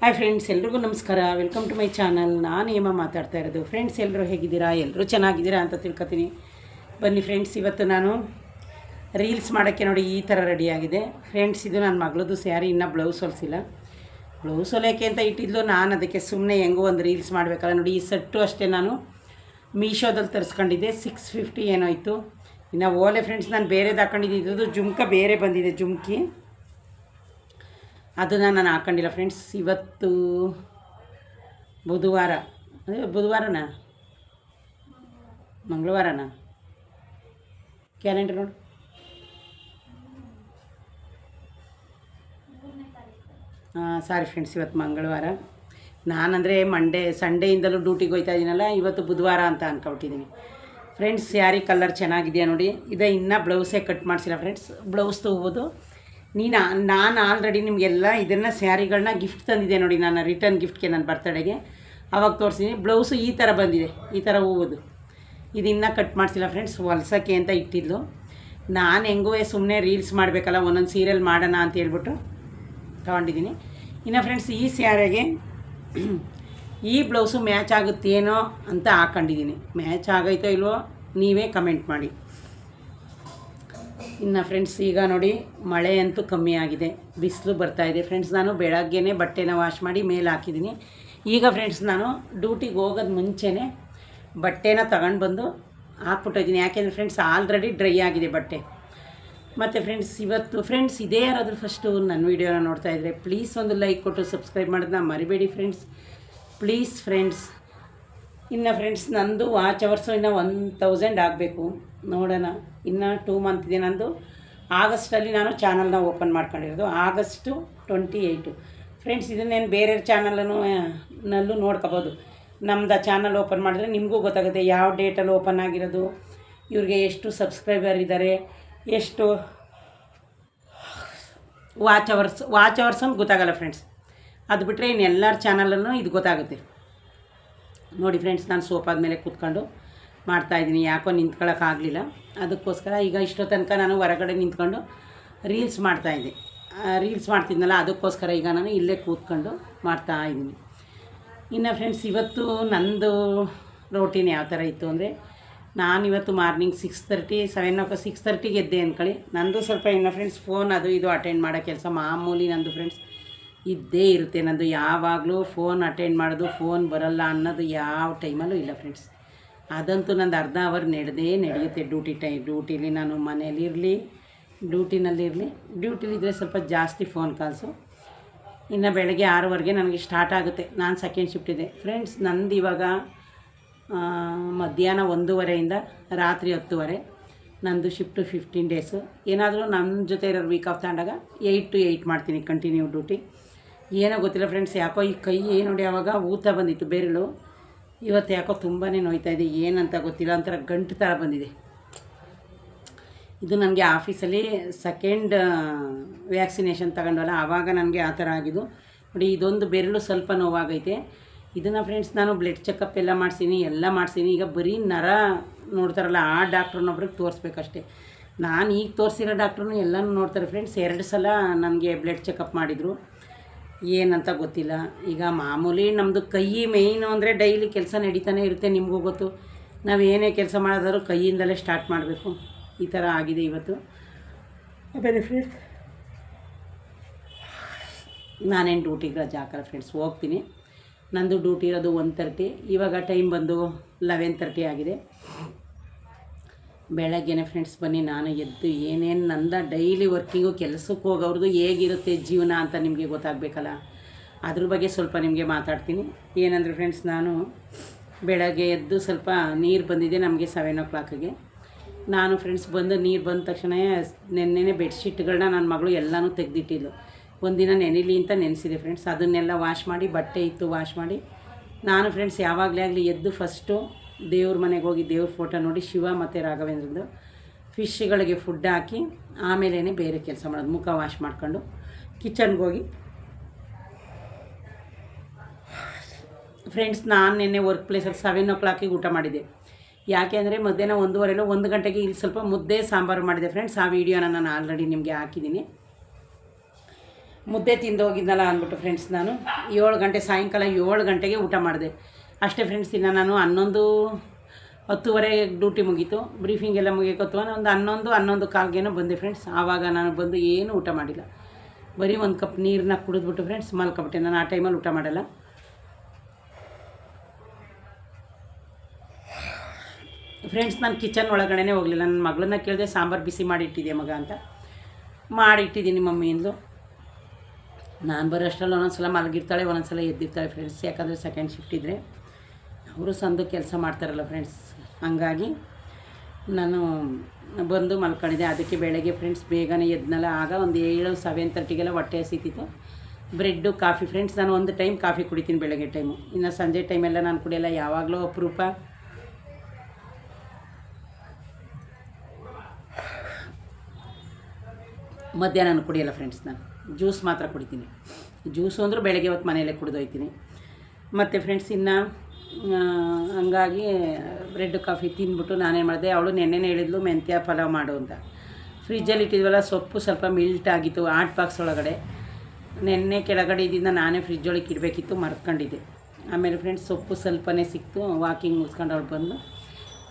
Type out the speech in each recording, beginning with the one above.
Hi friends ಎಲ್ರಿಗೂ ನಮಸ್ಕಾರ. Welcome to my channel ನಾನು ಹೇಮ ಮಾತಾಡ್ತಾ ಇರೋದು. ಫ್ರೆಂಡ್ಸ್ ಎಲ್ಲರೂ ಹೇಗಿದ್ದೀರಾ? ಎಲ್ಲರೂ ಚೆನ್ನಾಗಿದ್ದೀರಾ ಅಂತ ತಿಳ್ಕೊತೀನಿ. ಬನ್ನಿ ಫ್ರೆಂಡ್ಸ್ ಇವತ್ತು ನಾನು ರೀಲ್ಸ್ ಮಾಡೋಕ್ಕೆ ನೋಡಿ ಈ ಥರ ರೆಡಿಯಾಗಿದೆ ಫ್ರೆಂಡ್ಸ್ ಇದು ನನ್ನ ಮಗಳದು ಸ್ಯಾರಿ ಇನ್ನೂ ಬ್ಲೌಸ್ ಹೊಲಿಸಿಲ್ಲ. ಬ್ಲೌಸ್ ಹೊಲಿಯೋಕ್ಕೆ ಅಂತ ಇಟ್ಟಿದ್ಲು. ನಾನು ಅದಕ್ಕೆ ಸುಮ್ಮನೆ ಹೆಂಗೋ ಒಂದು ರೀಲ್ಸ್ ಮಾಡಬೇಕಲ್ಲ ನೋಡಿ, ಈ ಸೆಟ್ಟು ಅಷ್ಟೇ ನಾನು ಮೀಶೋದಲ್ಲಿ ತರಿಸ್ಕೊಂಡಿದ್ದೆ. ಸಿಕ್ಸ್ ಫಿಫ್ಟಿ ಏನೋ ಇತ್ತು. ಇನ್ನು ಓಲೆ ಫ್ರೆಂಡ್ಸ್ ನಾನು ಬೇರೆದು ಹಾಕೊಂಡಿದ್ದು. ಜುಮ್ಕ ಬೇರೆ ಬಂದಿದೆ, ಜುಮ್ಕಿ. ಅದನ್ನು ನಾನು ಹಾಕೊಂಡಿಲ್ಲ ಫ್ರೆಂಡ್ಸ್ ಇವತ್ತು ಬುಧವಾರ. ಅದೇ ಬುಧವಾರನಾ? ಮಂಗಳವಾರನಾ? ಕ್ಯಾಲೆಂಡರ್ ನೋಡು. ಹಾಂ ಸಾರಿ ಫ್ರೆಂಡ್ಸ್ ಇವತ್ತು ಮಂಗಳವಾರ. ನಾನಂದರೆ ಮಂಡೇ ಸಂಡೇಯಿಂದಲೂ ಡ್ಯೂಟಿಗೆ ಹೋಗ್ತಾ ಇದ್ದೀನಲ್ಲ ಇವತ್ತು ಬುಧವಾರ ಅಂತ ಅಂದ್ಕೊಬಿಟ್ಟಿದ್ದೀನಿ ಫ್ರೆಂಡ್ಸ್ ಸ್ಯಾರಿ ಕಲರ್ ಚೆನ್ನಾಗಿದೆಯಾ ನೋಡಿ, ಇದೇ ಇನ್ನೂ ಬ್ಲೌಸೇ ಕಟ್ ಮಾಡಿಸಿಲ್ಲ ಫ್ರೆಂಡ್ಸ್ ಬ್ಲೌಸ್ ತೊಗೋಬೋದು. ನೀನು ನಾನು ಆಲ್ರೆಡಿ ನಿಮಗೆಲ್ಲ ಇದನ್ನು ಸ್ಯಾರಿಗಳನ್ನ ಗಿಫ್ಟ್ ತಂದಿದ್ದೆ ನೋಡಿ ನಾನು ರಿಟರ್ನ್ ಗಿಫ್ಟ್ಗೆ ನನ್ನ ಬರ್ತಡೆಗೆ ಅವಾಗ ತೋರಿಸಿದ್ದೀನಿ ಬ್ಲೌಸು ಈ ಥರ ಬಂದಿದೆ, ಈ ಥರ ಹೂವುದು. ಇದಿನ್ನೂ ಕಟ್ ಮಾಡಿಸಿಲ್ಲ ಫ್ರೆಂಡ್ಸ್ ಹೊಲ್ಸೋಕ್ಕೆ ಅಂತ ಇಟ್ಟಿದ್ಲು. ನಾನು ಹೆಂಗೂ ಸುಮ್ಮನೆ ರೀಲ್ಸ್ ಮಾಡಬೇಕಲ್ಲ, ಒಂದೊಂದು ಸೀರಿಯಲ್ ಮಾಡೋಣ ಅಂತ ಹೇಳ್ಬಿಟ್ಟು ತೊಗೊಂಡಿದ್ದೀನಿ. ಇನ್ನು ಫ್ರೆಂಡ್ಸ್ ಈ ಸ್ಯಾರಿಗೆ ಈ ಬ್ಲೌಸು ಮ್ಯಾಚ್ ಆಗುತ್ತೇನೋ ಅಂತ ಹಾಕೊಂಡಿದ್ದೀನಿ. ಮ್ಯಾಚ್ ಆಗೈತೋ ಇಲ್ವೋ, ನೀವೇ ಕಮೆಂಟ್ ಮಾಡಿ. ಇನ್ನು ಫ್ರೆಂಡ್ಸ್ ಈಗ ನೋಡಿ ಮಳೆ ಅಂತೂ ಕಮ್ಮಿ ಆಗಿದೆ. ಬಿಸಿಲು ಬರ್ತಾಯಿದೆ ಫ್ರೆಂಡ್ಸ್ ನಾನು ಬೆಳಗ್ಗೆನೇ ಬಟ್ಟೆನ ವಾಶ್ ಮಾಡಿ ಮೇಲೆ ಹಾಕಿದ್ದೀನಿ. ಈಗ ಫ್ರೆಂಡ್ಸ್ ನಾನು ಡ್ಯೂಟಿಗೆ ಹೋಗೋದು ಮುಂಚೆನೇ ಬಟ್ಟೆನ ತಗೊಂಡು ಬಂದು ಹಾಕ್ಬಿಟ್ಟಿದ್ದೀನಿ ಯಾಕೆಂದರೆ ಫ್ರೆಂಡ್ಸ್ ಆಲ್ರೆಡಿ ಡ್ರೈ ಆಗಿದೆ ಬಟ್ಟೆ. ಮತ್ತು ಫ್ರೆಂಡ್ಸ್ ಇವತ್ತು ಫ್ರೆಂಡ್ಸ್ ಇದೇ ಯಾರಾದರೂ ಫಸ್ಟು ನನ್ನ ವೀಡಿಯೋನ ಇದ್ದರೆ ಪ್ಲೀಸ್ ಒಂದು ಲೈಕ್ ಕೊಟ್ಟು ಸಬ್ಸ್ಕ್ರೈಬ್ ಮಾಡೋದನ್ನ ಮರಿಬೇಡಿ ಫ್ರೆಂಡ್ಸ್ ಪ್ಲೀಸ್ ಫ್ರೆಂಡ್ಸ್ ಇನ್ನು ಫ್ರೆಂಡ್ಸ್ ನಂದು ವಾಚ್ ಅವರ್ಸು ಇನ್ನು ಒನ್ ತೌಸಂಡ್ ಆಗಬೇಕು. ನೋಡೋಣ, ಇನ್ನು ಟೂ ಮಂತ್ ಇದೆ ನಂದು. ಆಗಸ್ಟಲ್ಲಿ ನಾನು ಚಾನಲ್ನ ಓಪನ್ ಮಾಡ್ಕೊಂಡಿರೋದು. ಆಗಸ್ಟು ಟ್ವೆಂಟಿ ಏಯ್ಟು ಫ್ರೆಂಡ್ಸ್ ಇದನ್ನೇನು ಬೇರೆ ಚಾನಲನ್ನು ನಲ್ಲೂ ನೋಡ್ಕೋಬೋದು. ನಮ್ದು ಚಾನಲ್ ಓಪನ್ ಮಾಡಿದ್ರೆ ನಿಮಗೂ ಗೊತ್ತಾಗುತ್ತೆ ಯಾವ ಡೇಟಲ್ಲಿ ಓಪನ್ ಆಗಿರೋದು. ಇವ್ರಿಗೆ ಎಷ್ಟು ಸಬ್ಸ್ಕ್ರೈಬರ್ ಇದ್ದಾರೆ ಎಷ್ಟು ವಾಚ್ ಅವರ್ಸ್ ವಾಚ್ ಅವರ್ಸ್ ಅಂತ ಗೊತ್ತಾಗಲ್ಲ ಫ್ರೆಂಡ್ಸ್ ಅದು ಬಿಟ್ಟರೆ ಇನ್ನು ಎಲ್ಲರ ಚಾನಲನ್ನು ಇದು ಗೊತ್ತಾಗುತ್ತೆ. ನೋಡಿ ಫ್ರೆಂಡ್ಸ್ ನಾನು ಸೋಫಾದ ಮೇಲೆ ಕೂತ್ಕೊಂಡು ಮಾಡ್ತಾಯಿದ್ದೀನಿ ಯಾಕೋ ನಿಂತ್ಕೊಳ್ಳೋಕ್ಕಾಗಲಿಲ್ಲ ಅದಕ್ಕೋಸ್ಕರ ಈಗ ಇಷ್ಟೋ ತನಕ ನಾನು ಹೊರಗಡೆ ನಿಂತ್ಕೊಂಡು ರೀಲ್ಸ್ ಮಾಡ್ತಾಯಿದ್ದೆ ರೀಲ್ಸ್ ಮಾಡ್ತಿದ್ನಲ್ಲ, ಅದಕ್ಕೋಸ್ಕರ ಈಗ ನಾನು ಇಲ್ಲೇ ಕೂತ್ಕೊಂಡು ಮಾಡ್ತಾಯಿದ್ದೀನಿ ಇನ್ನು ಫ್ರೆಂಡ್ಸ್ ಇವತ್ತು ನಂದು ರೋಟೀನ್ ಯಾವ ಥರ ಇತ್ತು ಅಂದರೆ ನಾನಿವತ್ತು morning six thirty seven oh six ತರ್ಟಿಗೆ ಎದ್ದೆ ಅಂದ್ಕೊಳ್ಳಿ. ನಂದು ಸ್ವಲ್ಪ ಇನ್ನು ಫ್ರೆಂಡ್ಸ್ ಫೋನ್ ಅದು ಇದು ಅಟೆಂಡ್ ಮಾಡೋ ಕೆಲಸ ಮಾಮೂಲಿ ನಂದು ಫ್ರೆಂಡ್ಸ್ ಇದ್ದೇ ಇರುತ್ತೆ. ನಂದು ಯಾವಾಗಲೂ ಫೋನ್ ಅಟೆಂಡ್ ಮಾಡೋದು ಫೋನ್ ಬರಲ್ಲ ಅನ್ನೋದು ಯಾವ ಟೈಮಲ್ಲೂ ಇಲ್ಲ ಫ್ರೆಂಡ್ಸ್ ಅದಂತೂ ನಂದು ಅರ್ಧ ಅವರ್ ನಡೆದೇ ನಡೆಯುತ್ತೆ ಡ್ಯೂಟಿ ಟೈಮ್ ಡ್ಯೂಟಿಲಿ ನಾನು ಮನೇಲಿರಲಿ ಡ್ಯೂಟಿನಲ್ಲಿರಲಿ ಡ್ಯೂಟಿಲಿದ್ದರೆ ಸ್ವಲ್ಪ ಜಾಸ್ತಿ ಫೋನ್ ಕಾಲ್ಸು ಇನ್ನು ಬೆಳಗ್ಗೆ ಆರೂವರೆಗೆ ನನಗೆ ಸ್ಟಾರ್ಟ್ ಆಗುತ್ತೆ. ನಾನು ಸೆಕೆಂಡ್ ಶಿಫ್ಟ್ ಇದೆ. ಫ್ರೆಂಡ್ಸ್ ನಂದು ಇವಾಗ ಮಧ್ಯಾಹ್ನ ಒಂದೂವರೆಯಿಂದ ರಾತ್ರಿ ಹತ್ತುವರೆ. ನಂದು ಶಿಫ್ಟು ಫಿಫ್ಟೀನ್ ಡೇಸು ಏನಾದರೂ ನನ್ನ ಜೊತೆ ಇರೋ ವೀಕ್ ಆಫ್ ತಗೊಂಡಾಗ ಏಯ್ಟ್ ಟು ಏಯ್ಟ್ ಮಾಡ್ತೀನಿ ಕಂಟಿನ್ಯೂ ಡ್ಯೂಟಿ ಏನೋ ಗೊತ್ತಿಲ್ಲ ಫ್ರೆಂಡ್ಸ್ ಯಾಕೋ ಈ ಕೈ ನೋಡಿ ಆವಾಗ ಊತ ಬಂದಿತ್ತು ಬೆರಳು. ಇವತ್ತು ಯಾಕೋ ತುಂಬಾ ನೋಯ್ತಾ ಇದೆ, ಏನಂತ ಗೊತ್ತಿಲ್ಲ, ಒಂಥರ ಗಂಟು ಥರ ಬಂದಿದೆ. ಇದು ನನಗೆ ಆಫೀಸಲ್ಲಿ ಸೆಕೆಂಡ್ ವ್ಯಾಕ್ಸಿನೇಷನ್ ತಗೊಂಡಲ್ಲ ಆವಾಗ ನನಗೆ ಆ ಥರ ಆಗಿದ್ದು. ನೋಡಿ, ಇದೊಂದು ಬೆರಳು ಸ್ವಲ್ಪ ನೋವಾಗೈತೆ. ಇದನ್ನು ಫ್ರೆಂಡ್ಸ್ ನಾನು ಬ್ಲಡ್ ಚೆಕಪ್ ಎಲ್ಲ ಮಾಡ್ಸೀನಿ ಎಲ್ಲ ಮಾಡ್ಸೀನಿ. ಈಗ ಬರೀ ನರ ನೋಡ್ತಾರಲ್ಲ, ಆ ಡಾಕ್ಟ್ರನ್ನೊಬ್ರಿಗೆ ತೋರಿಸ್ಬೇಕಷ್ಟೇ. ನಾನು ಈಗ ತೋರಿಸಿರೋ ಡಾಕ್ಟ್ರನ್ನು ಎಲ್ಲನೂ ನೋಡ್ತಾರೆ ಫ್ರೆಂಡ್ಸ್ ಎರಡು ಸಲ ನನಗೆ ಬ್ಲಡ್ ಚೆಕಪ್ ಮಾಡಿದರು. ಏನಂತ ಗೊತ್ತಿಲ್ಲ. ಈಗ ಮಾಮೂಲಿ ನಮ್ಮದು ಕೈ ಮೇಯ್ನು ಅಂದರೆ ಡೈಲಿ ಕೆಲಸ ನಡೀತಾನೆ ಇರುತ್ತೆ ನಿಮಗೂ ಗೊತ್ತು. ನಾವು ಏನೇ ಕೆಲಸ ಮಾಡೋದಾದ್ರೂ ಕೈಯಿಂದಲೇ ಸ್ಟಾರ್ಟ್ ಮಾಡಬೇಕು. ಈ ಥರ ಆಗಿದೆ ಇವತ್ತು. ಆಮೇಲೆ ಫ್ರೆಂಡ್ಸ್ ನಾನೇನು ಡ್ಯೂಟಿಗೆ ರಜೆ ಹಾಕಲ್ಲ ಫ್ರೆಂಡ್ಸ್ ಹೋಗ್ತೀನಿ. ನಂದು ಡ್ಯೂಟಿ ಇರೋದು ಒನ್ ತರ್ಟಿ ಇವಾಗ ಟೈಮ್ ಬಂದು ಲೆವೆನ್ ತರ್ಟಿ ಆಗಿದೆ. ಬೆಳಗ್ಗೆನೆ ಫ್ರೆಂಡ್ಸ್ ಬನ್ನಿ, ನಾನು ಎದ್ದು ಏನೇನು ನಂದ ಡೈಲಿ ವರ್ಕಿಂಗು ಕೆಲಸಕ್ಕೆ ಹೋಗೋರ್ದು ಹೇಗಿರುತ್ತೆ ಜೀವನ ಅಂತ ನಿಮಗೆ ಗೊತ್ತಾಗಬೇಕಲ್ಲ? ಅದ್ರ ಬಗ್ಗೆ ಸ್ವಲ್ಪ ನಿಮಗೆ ಮಾತಾಡ್ತೀನಿ. ಏನಂದರೆ ಫ್ರೆಂಡ್ಸ್ ನಾನು ಬೆಳಗ್ಗೆ ಎದ್ದು ಸ್ವಲ್ಪ ನೀರು ಬಂದಿದೆ ನಮಗೆ ಸೆವೆನ್ ಓ ಕ್ಲಾಕಿಗೆ ನಾನು ಫ್ರೆಂಡ್ಸ್ ಬಂದು ನೀರು ಬಂದ ತಕ್ಷಣ ನೆನ್ನೆನೆ ಬೆಡ್ಶೀಟ್ಗಳನ್ನ ನನ್ನ ಮಗಳು ಎಲ್ಲನೂ ತೆಗೆದಿಟ್ಟಿದ್ಲು. ಒಂದಿನ ನೆನೆಲಿ ಅಂತ ನೆನೆಸಿದೆ ಫ್ರೆಂಡ್ಸ್ ಅದನ್ನೆಲ್ಲ ವಾಶ್ ಮಾಡಿ, ಬಟ್ಟೆ ಇತ್ತು ವಾಶ್ ಮಾಡಿ. ನಾನು ಫ್ರೆಂಡ್ಸ್ ಯಾವಾಗಲೇ ಆಗಲಿ ಎದ್ದು ಫಸ್ಟು ದೇವ್ರ ಮನೆಗೆ ಹೋಗಿ ದೇವ್ರ ಫೋಟೋ ನೋಡಿ ಶಿವ ಮತ್ತು ರಾಘವೇಂದ್ರದ್ದು ಫಿಶ್ಗಳಿಗೆ ಫುಡ್ ಹಾಕಿ ಆಮೇಲೇ ಬೇರೆ ಕೆಲಸ ಮಾಡೋದು. ಮುಖ ವಾಶ್ ಮಾಡ್ಕೊಂಡು ಕಿಚನ್ಗೆ ಹೋಗಿ. ಫ್ರೆಂಡ್ಸ್ ನಾನು ನಿನ್ನೆ ವರ್ಕ್ ಪ್ಲೇಸಲ್ಲಿ ಸೆವೆನ್ ಓ ಕ್ಲಾಕಿಗೆ ಊಟ ಮಾಡಿದ್ದೆ. ಯಾಕೆ ಅಂದರೆ ಮಧ್ಯಾಹ್ನ ಒಂದೂವರೆಲ್ಲ ಒಂದು ಗಂಟೆಗೆ ಇಲ್ಲಿ ಸ್ವಲ್ಪ ಮುದ್ದೆ ಸಾಂಬಾರು ಮಾಡಿದೆ. ಫ್ರೆಂಡ್ಸ್ ಆ ವಿಡಿಯೋನ ನಾನು ಆಲ್ರೆಡಿ ನಿಮಗೆ ಹಾಕಿದ್ದೀನಿ. ಮುದ್ದೆ ತಿಂದು ಹೋಗಿದ್ನಲ್ಲ ಅಂದ್ಬಿಟ್ಟು ಫ್ರೆಂಡ್ಸ್ ನಾನು ಏಳು ಗಂಟೆ ಸಾಯಂಕಾಲ ಏಳು ಗಂಟೆಗೆ ಊಟ ಮಾಡಿದೆ. ಅಷ್ಟೇ ಫ್ರೆಂಡ್ಸ್ ಇನ್ನು ನಾನು ಹನ್ನೊಂದು ಹತ್ತುವರೆ ಡ್ಯೂಟಿ ಮುಗೀತು. ಬ್ರೀಫಿಂಗ್ ಎಲ್ಲ ಮುಗಿಯಕೊತ್ತು. ಒಂದು ಹನ್ನೊಂದು ಹನ್ನೊಂದು ಕಾಲ್ಗೇನೋ ಬಂದೆ ಫ್ರೆಂಡ್ಸ್ ಆವಾಗ ನಾನು ಬಂದು ಏನು ಊಟ ಮಾಡಿಲ್ಲ. ಬರೀ ಒಂದು ಕಪ್ ನೀರನ್ನ ಕುಡಿದ್ಬಿಟ್ಟು ಫ್ರೆಂಡ್ಸ್ ಮಲ್ಕೊಬಿಟ್ಟೆ. ನಾನು ಆ ಟೈಮಲ್ಲಿ ಊಟ ಮಾಡಲ್ಲ. ಫ್ರೆಂಡ್ಸ್ ನಾನು ಕಿಚನ್ ಒಳಗಡೆನೇ ಹೋಗಲಿಲ್ಲ. ನನ್ನ ಮಗಳನ್ನ ಕೇಳಿದೆ, ಸಾಂಬಾರು ಬಿಸಿ ಮಾಡಿ ಇಟ್ಟಿದ್ದೆ ಮಗ? ಅಂತ. ಮಾಡಿಟ್ಟಿದ್ದೀನಿ ಮಮ್ಮಿಯಿಂದಲೂ ನಾನು ಬರೋಷ್ಟರಲ್ಲಿ ಒಂದೊಂದ್ಸಲ ಮಲಗಿರ್ತಾಳೆ, ಒಂದೊಂದ್ಸಲ ಎದ್ದಿರ್ತಾಳೆ ಫ್ರೆಂಡ್ಸ್ ಯಾಕಂದರೆ ಸೆಕೆಂಡ್ ಶಿಫ್ಟ್ ಇದ್ದರೆ ಅವರು ಸಂದು ಕೆಲಸ ಮಾಡ್ತಾರಲ್ಲ ಫ್ರೆಂಡ್ಸ್ ಹಂಗಾಗಿ ನಾನು ಬಂದು ಮಲ್ಕೊಂಡಿದ್ದೆ. ಅದಕ್ಕೆ ಬೆಳಗ್ಗೆ ಫ್ರೆಂಡ್ಸ್ ಬೇಗನೆ ಎದ್ನಲ್ಲ, ಆಗ ಒಂದು ಏಳು ಸೆವೆನ್ ತರ್ಟಿಗೆಲ್ಲ ಹೊಟ್ಟೆ ಹಸಿತಿತ್ತು. ಬ್ರೆಡ್ಡು ಕಾಫಿ ಫ್ರೆಂಡ್ಸ್ ನಾನು ಒಂದು ಟೈಮ್ ಕಾಫಿ ಕುಡಿತೀನಿ ಬೆಳಗ್ಗೆ ಟೈಮು ಇನ್ನು ಸಂಜೆ ಟೈಮೆಲ್ಲ ನಾನು ಕುಡಿಯಲ್ಲ, ಯಾವಾಗಲೂ ಅಪರೂಪ. ಮಧ್ಯಾಹ್ನ ಕುಡಿಯಲ್ಲ ಫ್ರೆಂಡ್ಸ್ ನಾನು ಜ್ಯೂಸ್ ಮಾತ್ರ ಕುಡಿತೀನಿ. ಜ್ಯೂಸು ಅಂದರೂ ಬೆಳಗ್ಗೆ ಹೊತ್ತು ಮನೆಯಲ್ಲೇ ಕುಡಿದೋಯ್ತೀನಿ. ಮತ್ತು ಫ್ರೆಂಡ್ಸ್ ಇನ್ನು ಹಂಗಾಗಿ ಬ್ರೆಡ್, ಕಾಫಿ ತಿಂದ್ಬಿಟ್ಟು ನಾನೇ ಮಾಡಿದೆ. ಅವಳು ನೆನ್ನೆ ಹೇಳಿದ್ಲು, ಮೆಂತ್ಯ ಪಲಾವ್ ಮಾಡು ಅಂತ. ಫ್ರಿಜ್ಜಲ್ಲಿ ಇಟ್ಟಿದ್ವಲ್ಲ, ಸೊಪ್ಪು ಸ್ವಲ್ಪ ಮಿಲ್ಟ್ ಆಗಿತ್ತು ಆಟ್ ಬಾಕ್ಸ್ ಒಳಗಡೆ. ನೆನ್ನೆ ಕೆಳಗಡೆ ಇದರಿಂದ ನಾನೇ ಫ್ರಿಜ್ ಒಳಗೆ ಇಡಬೇಕಿತ್ತು ಮರ್ಕೊಂಡಿದ್ದೆ ಆಮೇಲೆ ಫ್ರೆಂಡ್ಸ್ ಸೊಪ್ಪು ಸ್ವಲ್ಪನೇ ಸಿಕ್ತು ವಾಕಿಂಗ್ ಮುಗಿಸ್ಕೊಂಡು ಅವಳು ಬಂದು.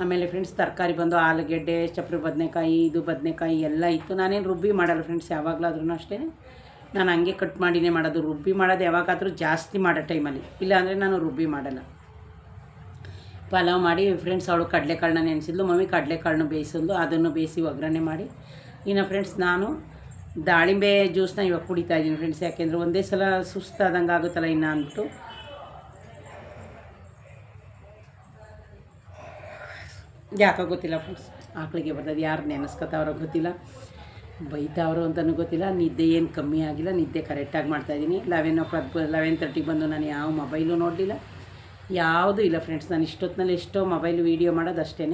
ಆಮೇಲೆ ಫ್ರೆಂಡ್ಸ್ ತರಕಾರಿ ಬಂದು, ಆಲೂಗೆಡ್ಡೆ, ಚಪ್ರಿ ಬದನೆಕಾಯಿ, ಇದು ಬದನೆಕಾಯಿ ಎಲ್ಲ ಇತ್ತು. ನಾನೇನು ರುಬ್ಬಿ ಮಾಡಲ್ಲ ಫ್ರೆಂಡ್ಸ್ ಯಾವಾಗಲಾದ್ರೂ ಅಷ್ಟೇ. ನಾನು ಹಂಗೆ ಕಟ್ ಮಾಡಿನೇ ಮಾಡೋದು. ರುಬ್ಬಿ ಮಾಡೋದು ಯಾವಾಗಾದರೂ ಜಾಸ್ತಿ ಮಾಡೋ ಟೈಮಲ್ಲಿ ಇಲ್ಲಾಂದರೆ ನಾನು ರುಬ್ಬಿ ಮಾಡಲ್ಲ. ಪಲಾವ್ ಮಾಡಿ ಫ್ರೆಂಡ್ಸ್ ಅವಳು ಕಡಲೆಕಾಳನ್ನ ನೆನೆಸಿದ್ಲು, ಮಮ್ಮಿ ಕಡಲೆಕಾಳನ್ನ ಬೇಯಿಸಿದ್ಲು, ಅದನ್ನು ಬೇಯಿಸಿ ಒಗ್ಗರಣೆ ಮಾಡಿ. ಇನ್ನು ಫ್ರೆಂಡ್ಸ್ ನಾನು ದಾಳಿಂಬೆ ಜ್ಯೂಸ್ನ ಇವಾಗ ಕುಡಿತಾ ಇದ್ದೀನಿ ಫ್ರೆಂಡ್ಸ್ ಯಾಕೆಂದರೆ ಒಂದೇ ಸಲ ಸುಸ್ತಾದಂಗೆ ಆಗುತ್ತಲ್ಲ ಇನ್ನು ಅಂದ್ಬಿಟ್ಟು. ಯಾಕೋ ಗೊತ್ತಿಲ್ಲ ಫ್ರೆಂಡ್ಸ್ ಆಕಳಿಗೆ ಬರ್ತದೆ ಯಾರು ನೆನೆಸ್ಕೊತಾವ್ರೋ ಗೊತ್ತಿಲ್ಲ, ಬೈತಾವ್ರು ಅಂತಲೂ ಗೊತ್ತಿಲ್ಲ, ನಿದ್ದೆ ಏನು ಕಮ್ಮಿ ಆಗಿಲ್ಲ, ನಿದ್ದೆ ಕರೆಕ್ಟಾಗಿ ಮಾಡ್ತಾಯಿದ್ದೀನಿ ಲೆವೆನ್ ಓ ಕ್ಲಾಕ್ ಲೆವೆನ್ ತರ್ಟಿಗೆ ಬಂದು ನಾನು ಯಾವ ಮೊಬೈಲು ನೋಡಲಿಲ್ಲ. ಯಾವುದೂ ಇಲ್ಲ ಫ್ರೆಂಡ್ಸ್ ನಾನು ಇಷ್ಟೊತ್ತಿನಲ್ಲಿ ಎಷ್ಟೋ ಮೊಬೈಲ್ ವೀಡಿಯೋ ಮಾಡೋದು ಅಷ್ಟೇ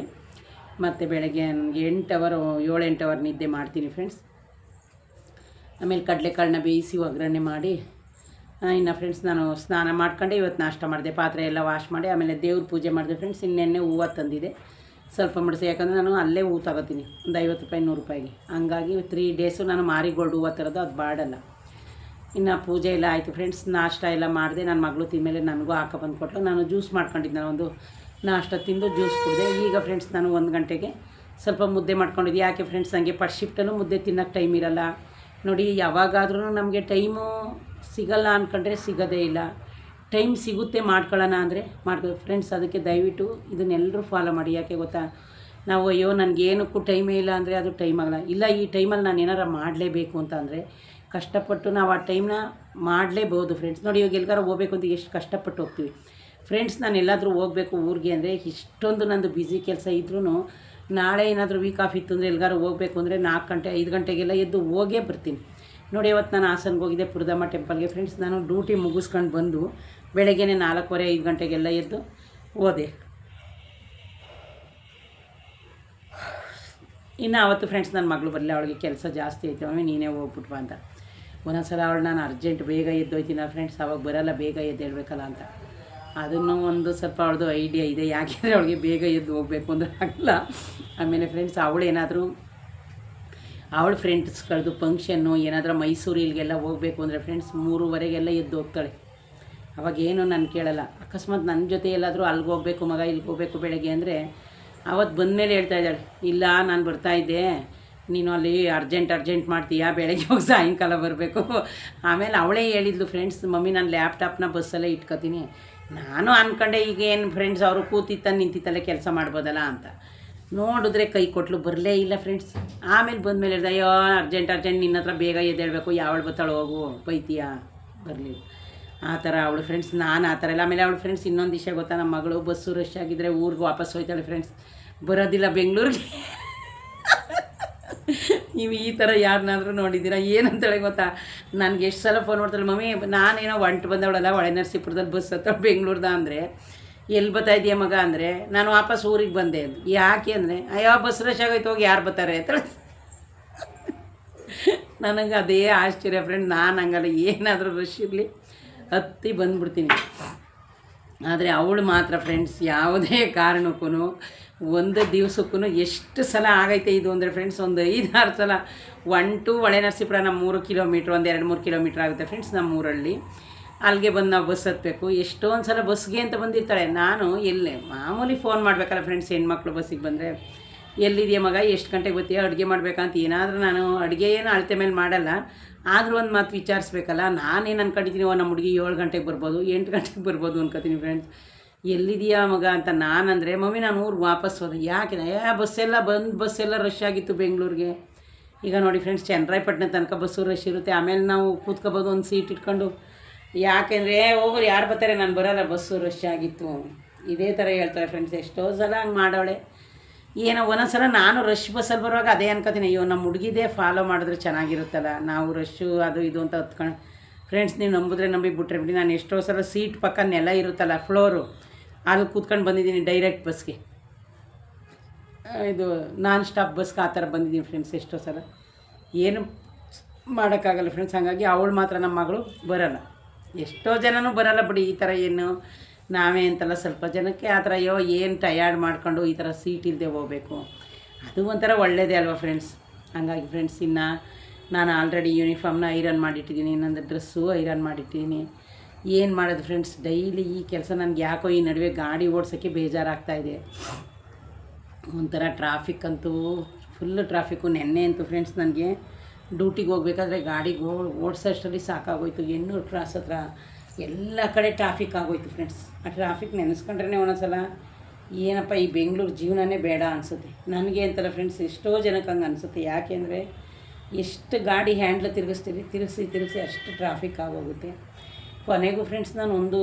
ಮತ್ತು ಬೆಳಗ್ಗೆ ನನಗೆ ಎಂಟು ಅವರು ಏಳು ಎಂಟು ಅವರ್ ನಿದ್ದೆ ಮಾಡ್ತೀನಿ ಫ್ರೆಂಡ್ಸ್ ಆಮೇಲೆ ಕಡಲೆಕಾಳನ್ನ ಬೇಯಿಸಿ ಒಗ್ಗರಣೆ ಮಾಡಿ ಇನ್ನು ಫ್ರೆಂಡ್ಸ್ ನಾನು ಸ್ನಾನ ಮಾಡ್ಕೊಂಡೆ, ಇವತ್ತು ನಾಷ್ಟ ಮಾಡಿದೆ. ಪಾತ್ರೆ ಎಲ್ಲ ವಾಶ್ ಮಾಡಿ, ಆಮೇಲೆ ದೇವ್ರ ಪೂಜೆ ಮಾಡಿದೆ ಫ್ರೆಂಡ್ಸ್ ಇನ್ನೆನ್ನೆ ಹೂವು ತಂದಿದೆ. ಸ್ವಲ್ಪ ಮಡಿಸಿ, ಯಾಕಂದರೆ ನಾನು ಅಲ್ಲೇ ಹೂವು ತಗೋತೀನಿ. ಒಂದು ಐವತ್ತು ರೂಪಾಯಿ, ನೂರು ರೂಪಾಯಿಗೆ. ಹಂಗಾಗಿ ತ್ರೀ ಡೇಸು ನಾನು ಮಾರಿಗೋಲ್ಡ್ ಹೂವು ತರೋದು, ಅದು ಬಾಡಲ್ಲ. ಇನ್ನು ಪೂಜೆ ಎಲ್ಲ ಆಯಿತು ಫ್ರೆಂಡ್ಸ್ ನಾಷ್ಟ ಎಲ್ಲ ಮಾಡಿದೆ. ನನ್ನ ಮಗಳು ತಿಂದಮೇಲೆ ನನಗೂ ಹಾಕ ಬಂದು ನಾನು ಜ್ಯೂಸ್ ಮಾಡ್ಕೊಂಡಿದ್ದೆ. ನಾನು ಒಂದು ನಾಷ್ಟ ತಿಂದು ಜ್ಯೂಸ್ ಕುಡಿದೆ. ಈಗ ಫ್ರೆಂಡ್ಸ್ ನಾನು ಒಂದು ಗಂಟೆಗೆ ಸ್ವಲ್ಪ ಮುದ್ದೆ ಮಾಡ್ಕೊಂಡಿದ್ದೆ. ಯಾಕೆ ಫ್ರೆಂಡ್ಸ್ ನನಗೆ ಫಸ್ಟ್ ಶಿಫ್ಟಲ್ಲೂ ಮುದ್ದೆ ತಿನ್ನೋಕ್ಕೆ ಟೈಮ್ ಇರಲ್ಲ. ನೋಡಿ ಯಾವಾಗಾದ್ರೂ ನಮಗೆ ಟೈಮು ಸಿಗಲ್ಲ ಅಂದ್ಕೊಂಡ್ರೆ ಸಿಗೋದೇ ಇಲ್ಲ. ಟೈಮ್ ಸಿಗುತ್ತೆ ಮಾಡ್ಕೊಳ್ಳೋಣ ಅಂದರೆ ಮಾಡ್ಕೊ ಫ್ರೆಂಡ್ಸ್ ಅದಕ್ಕೆ ದಯವಿಟ್ಟು ಇದನ್ನೆಲ್ಲರೂ ಫಾಲೋ ಮಾಡಿ. ಯಾಕೆ ಗೊತ್ತಾ? ನಾವು ಅಯ್ಯೋ, ನನಗೇನಕ್ಕೂ ಟೈಮೇ ಇಲ್ಲ ಅಂದರೆ ಅದು ಟೈಮ್ ಆಗಲ್ಲ. ಇಲ್ಲ, ಈ ಟೈಮಲ್ಲಿ ನಾನು ಏನಾರು ಮಾಡಲೇಬೇಕು ಅಂತ ಅಂದರೆ ಕಷ್ಟಪಟ್ಟು ನಾವು ಆ ಟೈಮ್ನ ಮಾಡಲೇಬಹುದು ಫ್ರೆಂಡ್ಸ್ ನೋಡಿ ಇವಾಗ ಎಲ್ಗಾರ ಹೋಗ್ಬೇಕು ಅಂತ ಎಷ್ಟು ಕಷ್ಟಪಟ್ಟು ಹೋಗ್ತೀವಿ. ಫ್ರೆಂಡ್ಸ್ ನಾನು ಎಲ್ಲಾದರೂ ಹೋಗಬೇಕು ಊರಿಗೆ ಅಂದರೆ ಇಷ್ಟೊಂದು ನಂದು ಬ್ಯುಸಿ ಕೆಲಸ ಇದ್ರೂ ನಾಳೆ ಏನಾದರೂ ವೀಕ್ ಆಫ್ ಇತ್ತು ಅಂದರೆ ಎಲ್ಗಾರು ಹೋಗಬೇಕು ಅಂದರೆ ನಾಲ್ಕು ಗಂಟೆ, ಐದು ಗಂಟೆಗೆಲ್ಲ ಎದ್ದು ಹೋಗೇ ಬರ್ತೀನಿ. ನೋಡಿ ಇವತ್ತು ನಾನು ಹಾಸನ್ಗೆ ಹೋಗಿದ್ದೆ ಪುರದಮ್ಮ ಟೆಂಪಲ್ಗೆ ಫ್ರೆಂಡ್ಸ್ ನಾನು ಡ್ಯೂಟಿ ಮುಗಿಸ್ಕೊಂಡು ಬಂದು ಬೆಳಗ್ಗೆ ನಾಲ್ಕೂವರೆ, ಐದು ಗಂಟೆಗೆಲ್ಲ ಎದ್ದು ಹೋದೆ. ಇನ್ನು ಅವತ್ತು ಫ್ರೆಂಡ್ಸ್ ನನ್ನ ಮಗಳು ಬರಲಿ, ಅವಳಿಗೆ ಕೆಲಸ ಜಾಸ್ತಿ ಐತೆ, ಮಮ್ಮಿ ನೀನೇ ಹೋಗ್ಬಿಟ್ವಾ ಅಂತ. ಒಂದೊಂದ್ಸಲ ಅವಳು, ನಾನು ಅರ್ಜೆಂಟ್ ಬೇಗ ಎದ್ದೋಯ್ತೀನ ಫ್ರೆಂಡ್ಸ್ ಅವಾಗ ಬರಲ್ಲ, ಬೇಗ ಎದ್ದೇಳಬೇಕಲ್ಲ ಅಂತ. ಅದನ್ನು ಒಂದು ಸ್ವಲ್ಪ ಅವಳದು ಐಡಿಯಾ ಇದೆ. ಯಾಕೆಂದರೆ ಅವಳಿಗೆ ಬೇಗ ಎದ್ದು ಹೋಗಬೇಕು ಅಂದ್ರೆ ಆಗಲ್ಲ. ಆಮೇಲೆ ಫ್ರೆಂಡ್ಸ್ ಅವಳು ಏನಾದರೂ, ಅವಳ ಫ್ರೆಂಡ್ಸ್ಗಳದ್ದು ಫಂಕ್ಷನ್ನು ಏನಾದರೂ ಮೈಸೂರು ಇಲ್ಲಿಗೆಲ್ಲ ಹೋಗಬೇಕು ಅಂದರೆ ಫ್ರೆಂಡ್ಸ್ ಮೂರುವರೆಗೆಲ್ಲ ಎದ್ದು ಹೋಗ್ತಾಳೆ. ಅವಾಗ ಏನು ನಾನು ಕೇಳಲ್ಲ. ಅಕಸ್ಮಾತ್ ನನ್ನ ಜೊತೆ ಎಲ್ಲಾದರೂ ಅಲ್ಲಿಗೆ ಹೋಗಬೇಕು ಮಗ ಇಲ್ಲಿಗೆ ಹೋಗಬೇಕು ಬೆಳಗ್ಗೆ ಅಂದರೆ ಅವತ್ತು ಬಂದಮೇಲೆ ಹೇಳ್ತಾ ಇದ್ದಾಳೆ, ಇಲ್ಲ, ನಾನು ಬರ್ತಾ ಇದ್ದೆ. ನೀನು ಅಲ್ಲಿ ಅರ್ಜೆಂಟ್ ಅರ್ಜೆಂಟ್ ಮಾಡ್ತೀಯಾ, ಬೆಳಗ್ಗೆ ಹೋಗಿ ಸಾಯಂಕಾಲ ಬರಬೇಕು. ಆಮೇಲೆ ಅವಳೇ ಹೇಳಿದ್ಲು ಫ್ರೆಂಡ್ಸ್ ಮಮ್ಮಿ ನಾನು ಲ್ಯಾಪ್ಟಾಪ್ನ ಬಸ್ಸಲ್ಲೇ ಇಟ್ಕೊತೀನಿ. ನಾನು ಅಂದ್ಕೊಂಡೆ ಈಗ ಏನು ಫ್ರೆಂಡ್ಸ್ ಅವರು ಕೂತಿತ್ತ ನಿಂತಿತ್ತಲ್ಲೇ ಕೆಲಸ ಮಾಡ್ಬೋದಲ್ಲ ಅಂತ. ನೋಡಿದ್ರೆ ಕೈ ಕೊಟ್ಲು, ಬರಲೇ ಇಲ್ಲ ಫ್ರೆಂಡ್ಸ್ ಆಮೇಲೆ ಬಂದಮೇಲೆ ಹೇಳ್ದೆ, ಅಯ್ಯೋ ಅರ್ಜೆಂಟ್ ಅರ್ಜೆಂಟ್ ನಿನ್ನ ಹತ್ರ ಬೇಗ ಎದ್ದೇಳಬೇಕು. ಯಾವಳು ಬತ್ತಾಳು ಹೋಗು, ಬೈತೀಯಾ? ಬರಲಿಲ್ಲ. ಆ ಥರ ಅವಳು ಫ್ರೆಂಡ್ಸ್ ನಾನು ಆ ಥರ ಇಲ್ಲ. ಆಮೇಲೆ ಅವಳು ಫ್ರೆಂಡ್ಸ್ ಇನ್ನೊಂದು ವಿಷಯ ಗೊತ್ತಾ? ನಮ್ಮ ಮಗಳು ಬಸ್ಸು ರಶ್ ಆಗಿದ್ದರೆ ಊರಿಗೆ ವಾಪಸ್ ಹೋಯ್ತಾಳೆ ಫ್ರೆಂಡ್ಸ್ ಬರೋದಿಲ್ಲ ಬೆಂಗಳೂರಿಗೆ. ನೀವು ಈ ಥರ ಯಾರನ್ನಾದರೂ ನೋಡಿದ್ದೀರಾ? ಏನಂತೇಳಿ ಗೊತ್ತಾ? ನನಗೆ ಎಷ್ಟು ಸಲ ಫೋನ್ ಮಾಡ್ತಾಳೆ, ಮಮ್ಮಿ, ನಾನೇನೋ ಒಂಟು ಬಂದವಳಲ್ಲ ಹೊಳೆ ನರಸೀಪುರದಲ್ಲಿ ಬಸ್ ಹತ್ತ ಬೆಂಗಳೂರ್ದ ಅಂದರೆ ಎಲ್ಲಿ ಬರ್ತಾ ಇದೆಯಾ ಮಗ ಅಂದರೆ, ನಾನು ವಾಪಸ್ ಊರಿಗೆ ಬಂದೆ ಅಂದು. ಯಾಕೆ ಅಂದರೆ, ಅಯ್ಯೋ ಬಸ್ ರಶ್ ಆಗೋಯ್ತು, ಹೋಗಿ ಯಾರು ಬರ್ತಾರೆ? ಅಂತ ನನಗೆ ಅದೇ ಆಶ್ಚರ್ಯ ಫ್ರೆಂಡ್ ನಾನು ಹಂಗಲ್ಲ, ಏನಾದರೂ ರಶ್ ಇರಲಿ, ಹತ್ತಿ ಬಂದ್ಬಿಡ್ತೀನಿ. ಆದರೆ ಅವಳು ಮಾತ್ರ ಫ್ರೆಂಡ್ಸ್ ಯಾವುದೇ ಕಾರಣಕ್ಕೂ ಒಂದು ದಿವಸಕ್ಕೂ ಎಷ್ಟು ಸಲ ಆಗೈತೆ ಇದು ಅಂದರೆ ಫ್ರೆಂಡ್ಸ್ ಒಂದು ಐದಾರು ಸಲ. ಒನ್ ಟು ಒಳೆ ನರಸೀಪುರ ನಮ್ಮ ಮೂರು ಕಿಲೋಮೀಟ್ರ್ ಒಂದು ಎರಡು ಮೂರು ಕಿಲೋಮೀಟ್ರ್ ಆಗುತ್ತೆ ಫ್ರೆಂಡ್ಸ್ ನಮ್ಮ ಊರಲ್ಲಿ. ಅಲ್ಲಿಗೆ ಬಂದು ನಾವು ಬಸ್ ಹತ್ತಬೇಕು ಎಷ್ಟೊಂದು ಸಲ ಬಸ್ಗೆ ಅಂತ ಬಂದಿರ್ತಾಳೆ ನಾನು ಎಲ್ಲೇ ಮಾಮೂಲಿ ಫೋನ್ ಮಾಡಬೇಕಲ್ಲ ಫ್ರೆಂಡ್ಸ್ ಹೆಣ್ಮಕ್ಳು ಬಸ್ಸಿಗೆ ಬಂದರೆ. ಎಲ್ಲಿದೆಯಾ ಮಗ? ಎಷ್ಟು ಗಂಟೆಗೆ ಬರ್ತೀಯ? ಅಡುಗೆ ಮಾಡಬೇಕಂತ ಏನಾದರೂ ನಾನು ಅಡುಗೆ ಏನು ಅಳತೆ ಮೇಲೆ ಮಾಡಲ್ಲ. ಆದರೂ ಒಂದು ಮಾತು ವಿಚಾರಿಸ್ಬೇಕಲ್ಲ. ನಾನೇನು ಅನ್ಕೊಂಡಿದ್ದೀನಿ, ಓ, ನಮ್ಮ ಹುಡುಗಿ ಏಳು ಗಂಟೆಗೆ ಬರ್ಬೋದು, ಎಂಟು ಗಂಟೆಗೆ ಬರ್ಬೋದು ಅನ್ಕೋತೀನಿ ಫ್ರೆಂಡ್ಸ್ ಎಲ್ಲಿದೆಯಾ ಮಗ ಅಂತ ನಾನಂದರೆ, ಮಮ್ಮಿ, ನಾನು ಊರಿಗೆ ವಾಪಸ್ ಹೋದೆ. ಯಾಕೆ ಏ ಬಸ್ಸೆಲ್ಲ ಬಂದು ಬಸ್ಸೆಲ್ಲ ರಶ್ ಆಗಿತ್ತು ಬೆಂಗಳೂರಿಗೆ. ಈಗ ನೋಡಿ ಫ್ರೆಂಡ್ಸ್ ಚನ್ನರಾಯಪಟ್ಟಣ ತನಕ ಬಸ್ಸು ರಶ್ ಇರುತ್ತೆ. ಆಮೇಲೆ ನಾವು ಕೂತ್ಕೋಬೋದು ಒಂದು ಸೀಟ್ ಇಟ್ಕೊಂಡು. ಯಾಕೆಂದರೆ ಹೋಗೋರು, ಯಾರು ಬರ್ತಾರೆ? ನಾನು ಬರೋಲ್ಲ ಬಸ್ಸು ರಶ್ ಆಗಿತ್ತು. ಇದೇ ಥರ ಹೇಳ್ತಾರೆ ಫ್ರೆಂಡ್ಸ್ ಎಷ್ಟೋ ಸಲ ಹಂಗೆ ಮಾಡೋಳೆ ಏನೋ ಒಂದೊಂದ್ಸಲ ನಾನು ರಶ್ ಬಸ್ಸಲ್ಲಿ ಬರುವಾಗ ಅದೇ ಅನ್ಕೋತೀನಿ, ಅಯ್ಯೋ ನಮ್ಮ ಹುಡುಗಿದೇ ಫಾಲೋ ಮಾಡಿದ್ರೆ ಚೆನ್ನಾಗಿರುತ್ತಲ್ಲ, ನಾವು ರಶ್ಶು ಅದು ಇದು ಅಂತ ಹತ್ಕೊಂಡು. ಫ್ರೆಂಡ್ಸ್ ನೀವು ನಂಬಿದ್ರೆ ನಂಬಿ ಬಿಟ್ರೆ ಬಿಡಿ, ನಾನು ಎಷ್ಟೋ ಸಲ ಸೀಟ್ ಪಕ್ಕ ನೆಲ ಇರುತ್ತಲ್ಲ ಫ್ಲೋರು ಅಲ್ಲಿ ಕೂತ್ಕೊಂಡು ಬಂದಿದ್ದೀನಿ ಡೈರೆಕ್ಟ್ ಬಸ್ಗೆ ಇದು ನಾನ್ ಸ್ಟಾಪ್ ಬಸ್ಗೆ ಆ ಥರ ಬಂದಿದ್ದೀನಿ ಫ್ರೆಂಡ್ಸ್ ಎಷ್ಟೋ ಸಲ. ಏನು ಮಾಡೋಕ್ಕಾಗಲ್ಲ ಫ್ರೆಂಡ್ಸ್ ಹಾಗಾಗಿ ಅವಳು ಮಾತ್ರ ನಮ್ಮ ಮಗಳು ಬರೋಲ್ಲ. ಎಷ್ಟೋ ಜನನೂ ಬರೋಲ್ಲ ಬಿಡಿ, ಈ ಥರ ಏನು ನಾವೇ ಅಂತಲ್ಲ. ಸ್ವಲ್ಪ ಜನಕ್ಕೆ ಆ ಥರ, ಅಯ್ಯೋ, ಏನು ಟಯರ್ಡ್ ಮಾಡ್ಕೊಂಡು ಈ ಥರ ಸೀಟ್ ಇಲ್ಲದೆ ಹೋಗಬೇಕು. ಅದು ಒಂಥರ ಒಳ್ಳೆಯದೇ ಅಲ್ವಾ ಫ್ರೆಂಡ್ಸ್ ಹಂಗಾಗಿ ಫ್ರೆಂಡ್ಸ್ ಇನ್ನು ನಾನು ಆಲ್ರೆಡಿ ಯೂನಿಫಾರ್ಮ್ನ ಐರನ್ ಮಾಡಿಟ್ಟಿದ್ದೀನಿ ನಂದು ಡ್ರೆಸ್ಸು ಐರನ್ ಮಾಡಿಟ್ಟಿದ್ದೀನಿ. ಏನು ಮಾಡೋದು ಫ್ರೆಂಡ್ಸ್ ಡೈಲಿ ಈ ಕೆಲಸ ನನಗೆ ಯಾಕೋ ಈ ನಡುವೆ ಗಾಡಿ ಓಡ್ಸೋಕ್ಕೆ ಬೇಜಾರಾಗ್ತಾಯಿದೆ ಒಂಥರ ಟ್ರಾಫಿಕ್ ಅಂತೂ ಫುಲ್ ಟ್ರಾಫಿಕ್ಕು ನೆನ್ನೆ ಅಂತೂ ಫ್ರೆಂಡ್ಸ್ ನನಗೆ ಡ್ಯೂಟಿಗೆ ಹೋಗ್ಬೇಕಾದ್ರೆ ಗಾಡಿಗೆ ಓಡಿಸೋಷ್ಟರಲ್ಲಿ ಸಾಕಾಗೋಯ್ತು. ಎಣ್ಣೂರು ಕ್ರಾಸ್ ಹತ್ರ ಎಲ್ಲ ಕಡೆ ಟ್ರಾಫಿಕ್ ಆಗೋಯ್ತು ಫ್ರೆಂಡ್ಸ್ ಆ ಟ್ರಾಫಿಕ್ ನೆನೆಸ್ಕೊಂಡ್ರೆ ಒಂದೊಂದ್ಸಲ ಏನಪ್ಪ, ಈ ಬೆಂಗಳೂರು ಜೀವನನೇ ಬೇಡ ಅನಿಸುತ್ತೆ. ನನಗೆ ಅಂತಲ್ಲ ಫ್ರೆಂಡ್ಸ್ ಎಷ್ಟೋ ಜನಕ್ಕೆ ಹಂಗೆ ಅನಿಸುತ್ತೆ. ಯಾಕೆಂದರೆ ಎಷ್ಟು ಗಾಡಿ ಹ್ಯಾಂಡ್ಲ್ ತಿರುಗಿಸ್ತೀವಿ ತಿರುಗಿಸಿ ತಿರುಗಿಸಿ ಅಷ್ಟು ಟ್ರಾಫಿಕ್ ಆಗೋಗುತ್ತೆ. ಕೊನೆಗೂ ಫ್ರೆಂಡ್ಸ್ ನಾನು ಒಂದು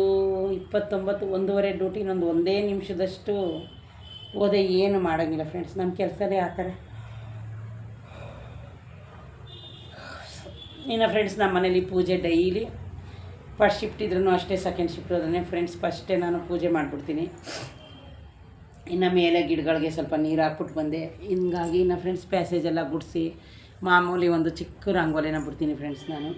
ಇಪ್ಪತ್ತೊಂಬತ್ತು, ಒಂದೂವರೆ ಡ್ಯೂಟಿ ನಂದು ಒಂದೇ ನಿಮಿಷದಷ್ಟು ಓದೆ ಏನು ಮಾಡೋಂಗಿಲ್ಲ ಫ್ರೆಂಡ್ಸ್ ನಮ್ಮ ಕೆಲಸನೇ ಆ ಥರ. ಇನ್ನು ಫ್ರೆಂಡ್ಸ್ ನಮ್ಮ ಮನೇಲಿ ಪೂಜೆ ಡೈಲಿ ಫಸ್ಟ್ ಶಿಫ್ಟ್ ಇದ್ರೂ ಅಷ್ಟೇ ಸೆಕೆಂಡ್ ಶಿಫ್ಟ್ ಹೋದ್ರೆ ಫ್ರೆಂಡ್ಸ್ ಫಸ್ಟೇ ನಾನು ಪೂಜೆ ಮಾಡಿಬಿಡ್ತೀನಿ. ಇನ್ನು ಮೇಲೆ ಗಿಡಗಳಿಗೆ ಸ್ವಲ್ಪ ನೀರು ಹಾಕ್ಬಿಟ್ಟು ಬಂದೆ. ಹಿಂಗಾಗಿ ಇನ್ನು ಫ್ರೆಂಡ್ಸ್ ಪ್ಯಾಸೇಜೆಲ್ಲ ಗುಡಿಸಿ, ಮಾಮೂಲಿ ಒಂದು ಚಿಕ್ಕ ರಂಗೋಲಿನ ಬಿಡ್ತೀನಿ ಫ್ರೆಂಡ್ಸ್ ನಾನು.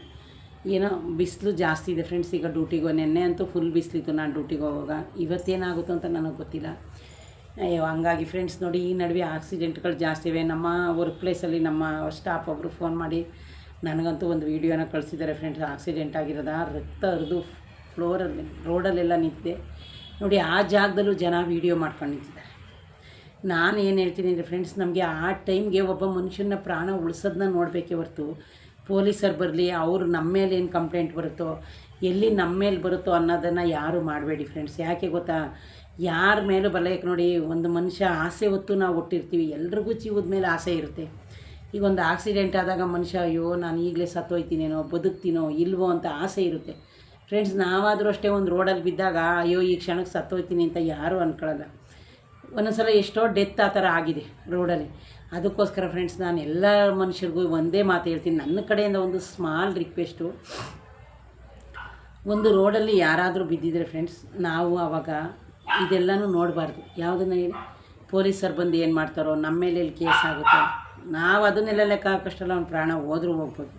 ಏನೋ ಬಿಸಿಲು ಜಾಸ್ತಿ ಇದೆ ಫ್ರೆಂಡ್ಸ್ ಈಗ ಡ್ಯೂಟಿಗೆ ನೆನ್ನೆ ಅಂತೂ ಫುಲ್ ಬಿಸಿಲಿತ್ತು ನಾನು ಡ್ಯೂಟಿಗೆ ಹೋಗುವಾಗ. ಇವತ್ತೇನಾಗುತ್ತೋ ಅಂತ ನನಗೆ ಗೊತ್ತಿಲ್ಲ. ಅಯ್ಯೋ, ಹಂಗಾಗಿ ಫ್ರೆಂಡ್ಸ್ ನೋಡಿ ಈ ನಡುವೆ ಆಕ್ಸಿಡೆಂಟ್ಗಳು ಜಾಸ್ತಿ ಇವೆ. ನಮ್ಮ ವರ್ಕ್ ಪ್ಲೇಸಲ್ಲಿ ನಮ್ಮ ಸ್ಟಾಫ್ ಒಬ್ಬರು ಫೋನ್ ಮಾಡಿ ನನಗಂತೂ ಒಂದು ವೀಡಿಯೋನ ಕಳಿಸಿದ್ದಾರೆ ಫ್ರೆಂಡ್ಸ್ ಆಕ್ಸಿಡೆಂಟ್ ಆಗಿರೋದ? ರಕ್ತ ಹರಿದು ಫ್ಲೋರಲ್ಲಿ ರೋಡಲ್ಲೆಲ್ಲ ನಿಂತಿದೆ. ನೋಡಿ ಆ ಜಾಗದಲ್ಲೂ ಜನ ವೀಡಿಯೋ ಮಾಡ್ಕೊಂಡು ನಿಂತಿದ್ದಾರೆ. ನಾನು ಏನು ಹೇಳ್ತೀನಿ ಅಂದರೆ ಫ್ರೆಂಡ್ಸ್ ನಮಗೆ ಆ ಟೈಮ್ಗೆ ಒಬ್ಬ ಮನುಷ್ಯನ ಪ್ರಾಣ ಉಳಿಸೋದನ್ನ ನೋಡಬೇಕೇ ಹೊರ್ತು ಪೊಲೀಸರು ಬರಲಿ, ಅವರು ನಮ್ಮ ಮೇಲೆ ಏನು ಕಂಪ್ಲೇಂಟ್ ಬರುತ್ತೋ, ಎಲ್ಲಿ ನಮ್ಮ ಮೇಲೆ ಬರುತ್ತೋ ಅನ್ನೋದನ್ನು ಯಾರು ಮಾಡಬೇಡಿ ಫ್ರೆಂಡ್ಸ್ ಯಾಕೆ ಗೊತ್ತಾ? ಯಾರ ಮೇಲೂ ಬಲಯಕ್ಕೆ ನೋಡಿ, ಒಂದು ಮನುಷ್ಯ ಆಸೆ ಹೊತ್ತು ನಾವು ಹುಟ್ಟಿರ್ತೀವಿ. ಎಲ್ರಿಗೂ ಜೀವದ ಮೇಲೆ ಆಸೆ ಇರುತ್ತೆ. ಈಗ ಒಂದು ಆಕ್ಸಿಡೆಂಟ್ ಆದಾಗ ಮನುಷ್ಯ, ಅಯ್ಯೋ, ನಾನು ಈಗಲೇ ಸತ್ತೋಯ್ತೀನೇನೋ, ಬದುಕ್ತೀನೋ, ಇಲ್ವೋ ಅಂತ ಆಸೆ ಇರುತ್ತೆ. ಫ್ರೆಂಡ್ಸ್ ನಾವಾದರೂ ಅಷ್ಟೇ ಒಂದು ರೋಡಲ್ಲಿ ಬಿದ್ದಾಗ, ಅಯ್ಯೋ, ಈ ಕ್ಷಣಕ್ಕೆ ಸತ್ತೋಯ್ತೀನಿ ಅಂತ ಯಾರೂ ಅಂದ್ಕೊಳ್ಳಲ್ಲ ಒಂದೊಂದ್ಸಲ ಎಷ್ಟೋ ಡೆತ್ ಆ ಥರ ಆಗಿದೆ ರೋಡಲ್ಲಿ ಅದಕ್ಕೋಸ್ಕರ ಫ್ರೆಂಡ್ಸ್ ನಾನು ಎಲ್ಲ ಮನುಷ್ಯರಿಗೂ ಒಂದೇ ಮಾತು ಹೇಳ್ತೀನಿ. ನನ್ನ ಕಡೆಯಿಂದ ಒಂದು ಸ್ಮಾಲ್ ರಿಕ್ವೆಸ್ಟು ಒಂದು ರೋಡಲ್ಲಿ ಯಾರಾದರೂ ಬಿದ್ದಿದ್ರೆ ಫ್ರೆಂಡ್ಸ್ ನಾವು ಆವಾಗ ಇದೆಲ್ಲನೂ ನೋಡಬಾರ್ದು. ಯಾವುದನ್ನು ಹೇಳಿ? ಪೊಲೀಸರು ಬಂದು ಏನು ಮಾಡ್ತಾರೋ, ನಮ್ಮ ಮೇಲೆ ಇಲ್ಲಿ ಕೇಸ್ ಆಗುತ್ತೆ, ನಾವು ಅದನ್ನೆಲ್ಲ ಲೆಕ್ಕ ಹಾಕೋಷ್ಟಲ್ಲ ಅವ್ನು ಪ್ರಾಣ ಹೋದರೂ ಹೋಗ್ಬೋದು.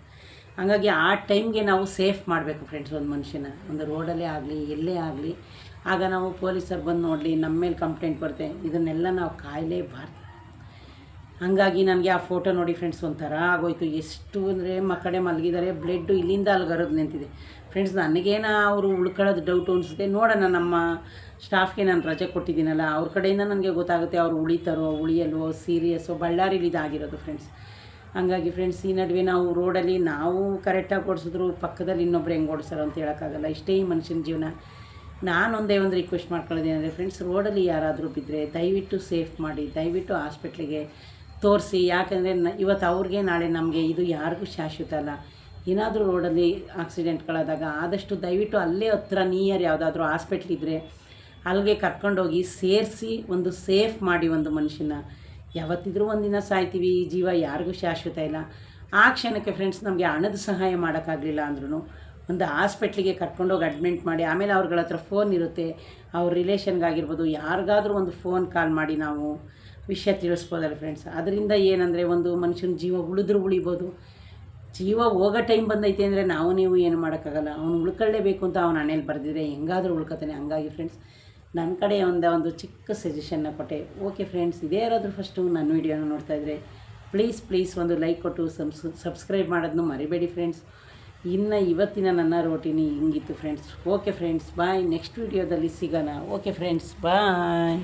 ಹಾಗಾಗಿ ಆ ಟೈಮ್ಗೆ ನಾವು ಸೇಫ್ ಮಾಡಬೇಕು ಫ್ರೆಂಡ್ಸ್ ಒಂದು ಮನುಷ್ಯನ. ಒಂದು ರೋಡಲ್ಲೇ ಆಗಲಿ, ಎಲ್ಲೇ ಆಗಲಿ. ಆಗ ನಾವು ಪೊಲೀಸರು ಬಂದು ನೋಡಲಿ, ನಮ್ಮ ಮೇಲೆ ಕಂಪ್ಲೇಂಟ್ ಬರುತ್ತೆ. ಇದನ್ನೆಲ್ಲ ನಾವು ಕಾಯಲೇಬಾರ್ದು. ಹಾಗಾಗಿ ನನಗೆ ಆ ಫೋಟೋ ನೋಡಿ ಫ್ರೆಂಡ್ಸ್ ಒಂಥರ ಆಗೋಯ್ತು. ಎಷ್ಟು ಅಂದರೆ ಮಕ್ಕಳೆ ಮಲಗಿದ್ದಾರೆ ಬ್ಲಡ್ಡು ಇಲ್ಲಿಂದ ಅಲ್ಲಿ ಹರಿದು ನಿಂತಿದೆ. ಫ್ರೆಂಡ್ಸ್ ನನಗೇನ ಅವರು ಉಳ್ಕೊಳ್ಳೋದು ಡೌಟ್ ಅನಿಸುತ್ತೆ. ನೋಡೋಣ, ನಮ್ಮ ಸ್ಟಾಫ್ಗೆ ನಾನು ರಜೆ ಕೊಟ್ಟಿದ್ದೀನಲ್ಲ, ಅವ್ರ ಕಡೆಯಿಂದ ನನಗೆ ಗೊತ್ತಾಗುತ್ತೆ ಅವ್ರು ಉಳಿತಾರೋ, ಉಳಿಯಲ್ವೋ ಸೀರಿಯಸ್ಸೋ ಬಳ್ಳಾರಿಲಿ ಇದಾಗಿರೋದು ಫ್ರೆಂಡ್ಸ್ ಹಂಗಾಗಿ ಫ್ರೆಂಡ್ಸ್ ಈ ನಡುವೆ ನಾವು ರೋಡಲ್ಲಿ ನಾವು ಕರೆಕ್ಟಾಗಿ ಓಡಿಸಿದ್ರು, ಪಕ್ಕದಲ್ಲಿ ಇನ್ನೊಬ್ರು ಹೆಂಗೆ ಓಡಿಸ್ತಾರೋ ಅಂತ ಹೇಳೋಕ್ಕಾಗಲ್ಲ. ಇಷ್ಟೇ ಈ ಮನುಷ್ಯನ ಜೀವನ. ನಾನೊಂದೇ ಒಂದು ರಿಕ್ವೆಸ್ಟ್ ಮಾಡ್ಕೊಳ್ಳೋದೇನೆಂದರೆ ಫ್ರೆಂಡ್ಸ್ ರೋಡಲ್ಲಿ ಯಾರಾದರೂ ಬಿದ್ದರೆ ದಯವಿಟ್ಟು ಸೇಫ್ ಮಾಡಿ, ದಯವಿಟ್ಟು ಹಾಸ್ಪಿಟ್ಲಿಗೆ ತೋರಿಸಿ, ಯಾಕಂದರೆ ನ, ಇವತ್ತು ಅವ್ರಿಗೆ ನಾಳೆ ನಮಗೆ ಇದು ಯಾರಿಗೂ ಶಾಶ್ವತ ಅಲ್ಲ. ಏನಾದರೂ ರೋಡಲ್ಲಿ ಆಕ್ಸಿಡೆಂಟ್ಗಳಾದಾಗ ಆದಷ್ಟು ದಯವಿಟ್ಟು ಅಲ್ಲೇ ಹತ್ರ ನಿಯರ್ ಯಾವುದಾದ್ರೂ ಹಾಸ್ಪಿಟ್ಲಿದ್ರೆ ಅಲ್ಲಿಗೆ ಕರ್ಕೊಂಡೋಗಿ ಸೇರಿಸಿ ಒಂದು ಸೇಫ್ ಮಾಡಿ ಒಂದು ಮನುಷ್ಯನ. ಯಾವತ್ತಿದ್ರೂ ಒಂದಿನ ಸಾಯ್ತೀವಿ, ಈ ಜೀವ ಯಾರಿಗೂ ಶಾಶ್ವತ ಇಲ್ಲ. ಆ ಕ್ಷಣಕ್ಕೆ ಫ್ರೆಂಡ್ಸ್ ನಮಗೆ ಹಣದ ಸಹಾಯ ಮಾಡೋಕ್ಕಾಗಲಿಲ್ಲ ಅಂದ್ರೂ ಒಂದು ಹಾಸ್ಪಿಟ್ಲಿಗೆ ಕರ್ಕೊಂಡೋಗಿ ಅಡ್ಮಿಂಟ್ ಮಾಡಿ, ಆಮೇಲೆ ಅವ್ರಗಳ ಹತ್ರ ಫೋನ್ ಇರುತ್ತೆ. ಅವ್ರ ರಿಲೇಷನ್ಗಾಗಿರ್ಬೋದು ಯಾರಿಗಾದ್ರೂ ಒಂದು ಫೋನ್ ಕಾಲ್ ಮಾಡಿ ನಾವು. ವಿಷಯ ತಿಳಿಸ್ಬೋದಲ್ಲ ಫ್ರೆಂಡ್ಸ್ ಅದರಿಂದ ಏನಂದರೆ ಒಂದು ಮನುಷ್ಯನ ಜೀವ ಉಳಿದ್ರೂ ಉಳಿಬೋದು. ಜೀವ ಹೋಗೋ ಟೈಮ್ ಬಂದೈತೆ ಅಂದರೆ ನಾವು ನೀವು ಏನು ಮಾಡೋಕ್ಕಾಗಲ್ಲ. ಅವನು ಉಳ್ಕೊಳ್ಳೇಬೇಕು ಅಂತ ಅವನ ಹಣೆಯಲ್ಲಿ ಬರೆದಿದ್ದರೆ ಹೆಂಗಾದರೂ ಉಳ್ಕೊತಾನೆ. ಹಂಗಾಗಿ ಫ್ರೆಂಡ್ಸ್ ನನ್ನ ಕಡೆ ಒಂದು ಒಂದು ಚಿಕ್ಕ ಸಜೆಷನ್ನ ಕೊಟ್ಟೆ. ಓಕೆ ಫ್ರೆಂಡ್ಸ್ ಇದೇ ಯಾರಾದರೂ ಫಸ್ಟು ನನ್ನ ವೀಡಿಯೋನ ನೋಡ್ತಾ ಇದ್ದರೆ ಪ್ಲೀಸ್ ಪ್ಲೀಸ್ ಒಂದು ಲೈಕ್ ಕೊಟ್ಟು ಸಬ್ಸ್ ಸಬ್ಸ್ಕ್ರೈಬ್ ಮಾಡೋದನ್ನು ಮರಿಬೇಡಿ ಫ್ರೆಂಡ್ಸ್ ಇನ್ನು ಇವತ್ತಿನ ನನ್ನ ರೋಟಿನಿ ಹಿಂಗಿತ್ತು friends okay friends bye next ವೀಡಿಯೋದಲ್ಲಿ ಸಿಗೋಣ. ಓಕೆ ಫ್ರೆಂಡ್ಸ್ ಬಾಯ್